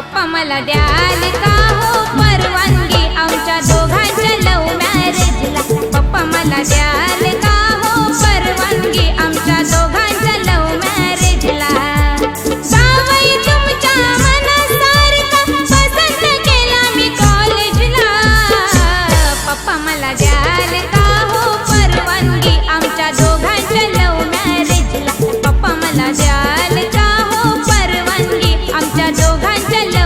पप्पा मला द्याल का time, you.